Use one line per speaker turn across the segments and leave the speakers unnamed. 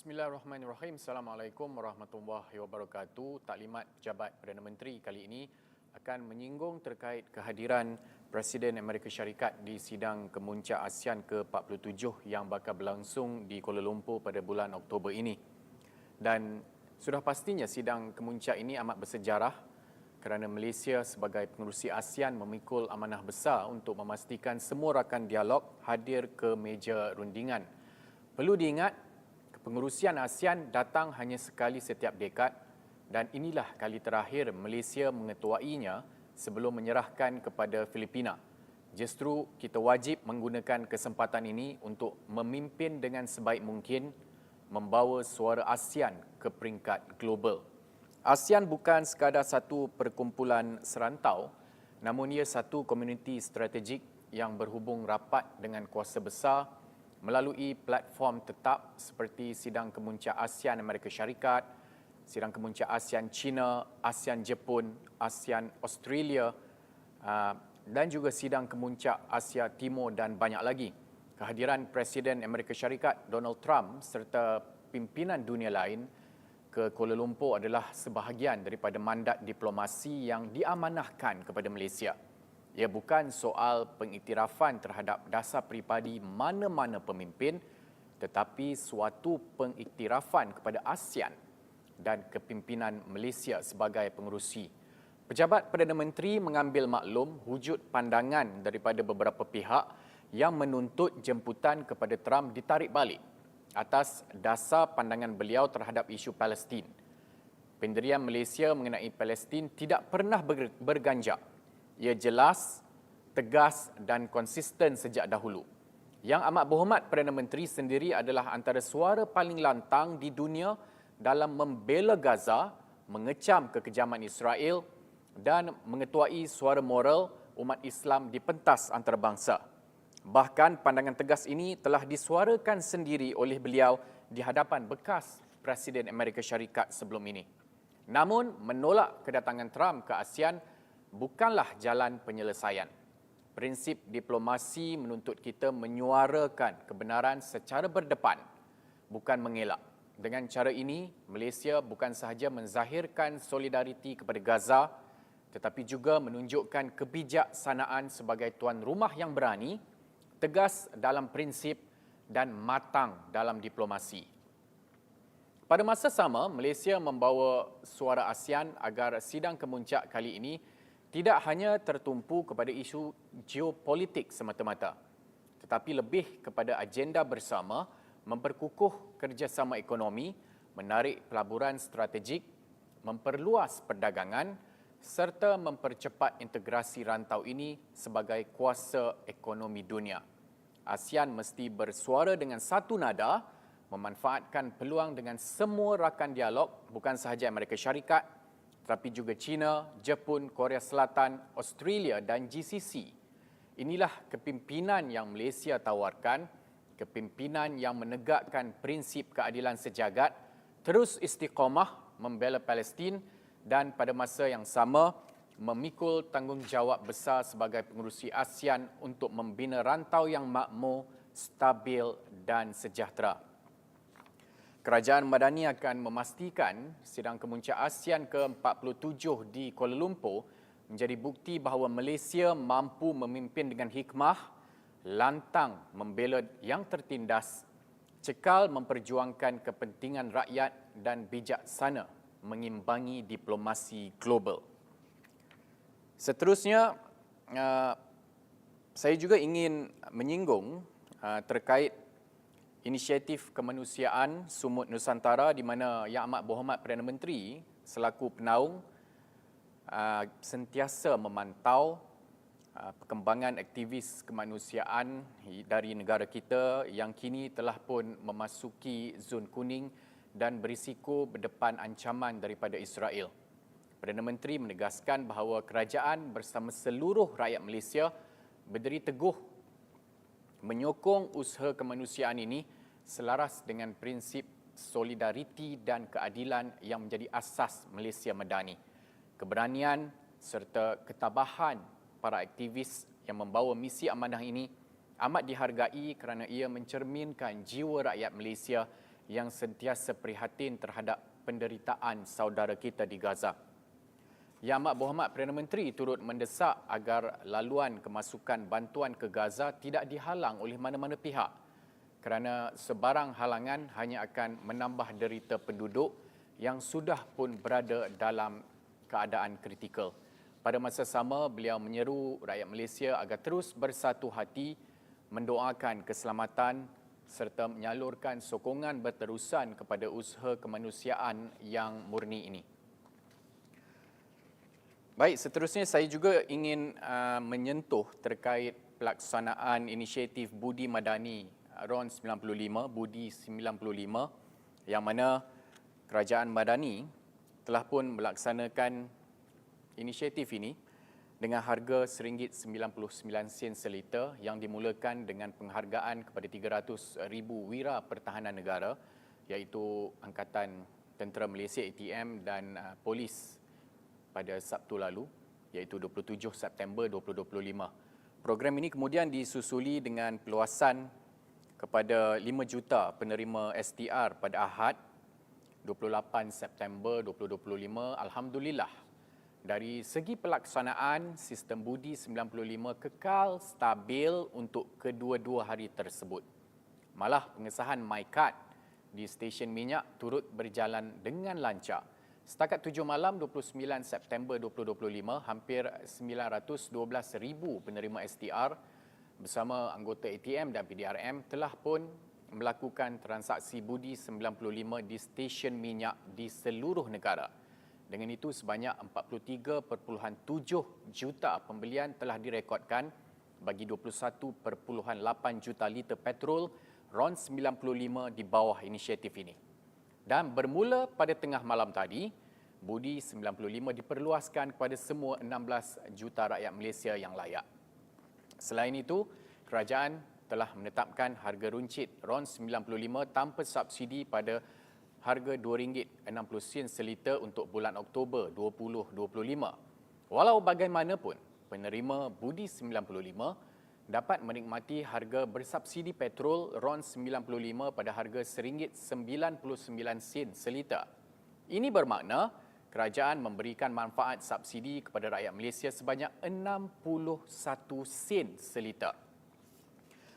Bismillahirrahmanirrahim. Assalamualaikum warahmatullahi wabarakatuh. Taklimat Jabat Perdana Menteri kali ini akan menyinggung terkait kehadiran Presiden Amerika Syarikat di sidang kemuncak ASEAN ke-47 yang bakal berlangsung di Kuala Lumpur pada bulan Oktober ini. Dan sudah pastinya sidang kemuncak ini amat bersejarah kerana Malaysia sebagai pengerusi ASEAN memikul amanah besar untuk memastikan semua rakan dialog hadir ke meja rundingan. Perlu diingat, pengerusian ASEAN datang hanya sekali setiap dekad dan inilah kali terakhir Malaysia mengetuainya sebelum menyerahkan kepada Filipina. Justru kita wajib menggunakan kesempatan ini untuk memimpin dengan sebaik mungkin membawa suara ASEAN ke peringkat global. ASEAN bukan sekadar satu perkumpulan serantau, namun ia satu komuniti strategik yang berhubung rapat dengan kuasa besar melalui platform tetap seperti Sidang Kemuncak ASEAN Amerika Syarikat, sidang kemuncak ASEAN China, ASEAN Jepun, ASEAN Australia dan juga sidang kemuncak Asia Timur dan banyak lagi. Kehadiran Presiden Amerika Syarikat Donald Trump serta pimpinan dunia lain ke Kuala Lumpur adalah sebahagian daripada mandat diplomasi yang diamanahkan kepada Malaysia. Ia bukan soal pengiktirafan terhadap dasar pribadi mana-mana pemimpin tetapi suatu pengiktirafan kepada ASEAN dan kepimpinan Malaysia sebagai pengerusi. Pejabat Perdana Menteri mengambil maklum wujud pandangan daripada beberapa pihak yang menuntut jemputan kepada Trump ditarik balik atas dasar pandangan beliau terhadap isu Palestin. Pendirian Malaysia mengenai Palestin tidak pernah berganjak. Ia jelas, tegas dan konsisten sejak dahulu. Yang amat berhormat Perdana Menteri sendiri adalah antara suara paling lantang di dunia dalam membela Gaza, mengecam kekejaman Israel dan mengetuai suara moral umat Islam di pentas antarabangsa. Bahkan pandangan tegas ini telah disuarakan sendiri oleh beliau di hadapan bekas Presiden Amerika Syarikat sebelum ini. Namun, menolak kedatangan Trump ke ASEAN bukanlah jalan penyelesaian. Prinsip diplomasi menuntut kita menyuarakan kebenaran secara berdepan, bukan mengelak. Dengan cara ini, Malaysia bukan sahaja menzahirkan solidariti kepada Gaza tetapi juga menunjukkan kebijaksanaan sebagai tuan rumah yang berani, tegas dalam prinsip dan matang dalam diplomasi. Pada masa sama, Malaysia membawa suara ASEAN agar sidang kemuncak kali ini tidak hanya tertumpu kepada isu geopolitik semata-mata tetapi lebih kepada agenda bersama memperkukuh kerjasama ekonomi, menarik pelaburan strategik, memperluas perdagangan serta mempercepat integrasi rantau ini sebagai kuasa ekonomi dunia. ASEAN mesti bersuara dengan satu nada, memanfaatkan peluang dengan semua rakan dialog, bukan sahaja Amerika Syarikat, tetapi juga China, Jepun, Korea Selatan, Australia dan GCC. Inilah kepimpinan yang Malaysia tawarkan kepimpinan yang menegakkan prinsip keadilan sejagat, terus istiqamah membela Palestin dan pada masa yang sama memikul tanggungjawab besar sebagai pengurusi ASEAN untuk membina rantau yang makmur, stabil dan sejahtera. Kerajaan Madani akan memastikan sidang kemuncak ASEAN ke-47 di Kuala Lumpur menjadi bukti bahawa Malaysia mampu memimpin dengan hikmah, lantang membela yang tertindas, cekal memperjuangkan kepentingan rakyat dan bijaksana mengimbangi diplomasi global. Seterusnya, uh, saya juga ingin menyinggung uh, terkait inisiatif kemanusiaan Sumut Nusantara di mana Yang Amat Berhormat Perdana Menteri selaku penaung uh, sentiasa memantau Ah, perkembangan aktivis kemanusiaan dari negara kita yang kini telah pun memasuki zon kuning dan berisiko berdepan ancaman daripada Israel. Perdana Menteri menegaskan bahawa kerajaan bersama seluruh rakyat Malaysia berdiri teguh menyokong usaha kemanusiaan ini selaras dengan prinsip solidariti dan keadilan yang menjadi asas Malaysia Madani. Keberanian serta ketabahan para aktivis yang membawa misi amanah ini amat dihargai kerana ia mencerminkan jiwa rakyat Malaysia yang sentiasa prihatin terhadap penderitaan saudara kita di Gaza. Yang Amat Berhormat Perdana Menteri turut mendesak agar laluan kemasukan bantuan ke Gaza tidak dihalang oleh mana-mana pihak kerana sebarang halangan hanya akan menambah derita penduduk yang sudah pun berada dalam keadaan kritikal. Pada masa sama, beliau menyeru rakyat Malaysia agar terus bersatu hati mendoakan keselamatan serta menyalurkan sokongan berterusan kepada usaha kemanusiaan yang murni ini. Baik, seterusnya saya juga ingin uh, menyentuh terkait pelaksanaan inisiatif Budi Madani uh, RON 95, Budi 95 yang mana Kerajaan Madani telah pun melaksanakan inisiatif ini dengan harga RM1.99 seliter yang dimulakan dengan penghargaan kepada 300,000 wira pertahanan negara iaitu Angkatan Tentera Malaysia ATM dan uh, Polis pada Sabtu lalu iaitu 27 September 2025. Program ini kemudian disusuli dengan peluasan kepada 5 juta penerima STR pada Ahad 28 September 2025. Alhamdulillah dari segi pelaksanaan sistem budi 95 kekal stabil untuk kedua-dua hari tersebut. Malah pengesahan MyCard di stesen minyak turut berjalan dengan lancar. Setakat 7 malam 29 September 2025, hampir 912,000 penerima STR bersama anggota ATM dan PDRM telah pun melakukan transaksi budi 95 di stesen minyak di seluruh negara. Dengan itu, sebanyak 43.7 juta pembelian telah direkodkan bagi 21.8 juta liter petrol RON 95 di bawah inisiatif ini. Dan bermula pada tengah malam tadi, Budi 95 diperluaskan kepada semua 16 juta rakyat Malaysia yang layak. Selain itu, kerajaan telah menetapkan harga runcit RON 95 tanpa subsidi pada harga RM2.60 seliter untuk bulan Oktober 2025. Walau bagaimanapun, penerima Budi 95 dapat menikmati harga bersubsidi petrol RON 95 pada harga RM1.99 seliter. Ini bermakna kerajaan memberikan manfaat subsidi kepada rakyat Malaysia sebanyak 61 sen seliter.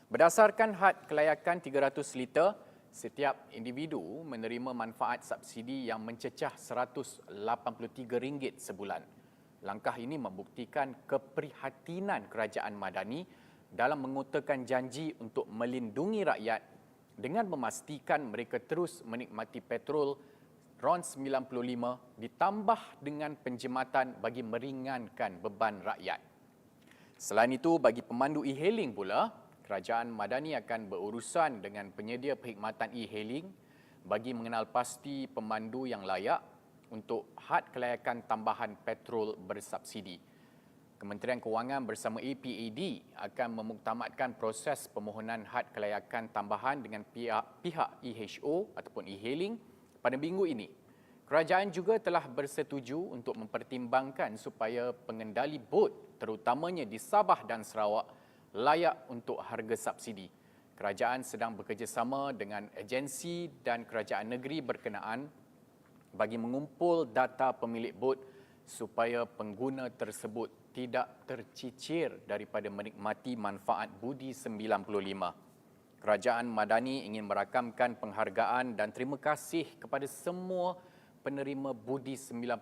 Berdasarkan had kelayakan 300 liter, setiap individu menerima manfaat subsidi yang mencecah RM183 sebulan. Langkah ini membuktikan keprihatinan kerajaan Madani dalam mengutarakan janji untuk melindungi rakyat dengan memastikan mereka terus menikmati petrol RON 95 ditambah dengan penjematan bagi meringankan beban rakyat. Selain itu, bagi pemandu e-hailing pula, Kerajaan Madani akan berurusan dengan penyedia perkhidmatan e-hailing bagi mengenal pasti pemandu yang layak untuk had kelayakan tambahan petrol bersubsidi. Kementerian Kewangan bersama APAD akan memuktamadkan proses permohonan had kelayakan tambahan dengan pihak, pihak EHO ataupun e-hailing pada minggu ini, kerajaan juga telah bersetuju untuk mempertimbangkan supaya pengendali bot terutamanya di Sabah dan Sarawak layak untuk harga subsidi. Kerajaan sedang bekerjasama dengan agensi dan kerajaan negeri berkenaan bagi mengumpul data pemilik bot supaya pengguna tersebut tidak tercicir daripada menikmati manfaat budi 95. Kerajaan Madani ingin merakamkan penghargaan dan terima kasih kepada semua penerima Budi 95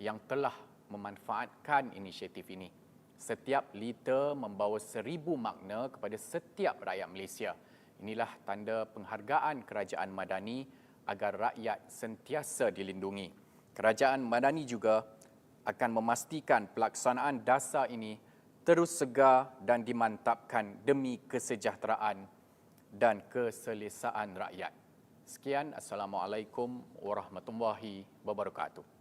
yang telah memanfaatkan inisiatif ini. Setiap liter membawa seribu makna kepada setiap rakyat Malaysia. Inilah tanda penghargaan Kerajaan Madani agar rakyat sentiasa dilindungi. Kerajaan Madani juga akan memastikan pelaksanaan dasar ini terus segar dan dimantapkan demi kesejahteraan dan keselesaan rakyat. Sekian, Assalamualaikum warahmatullahi wabarakatuh.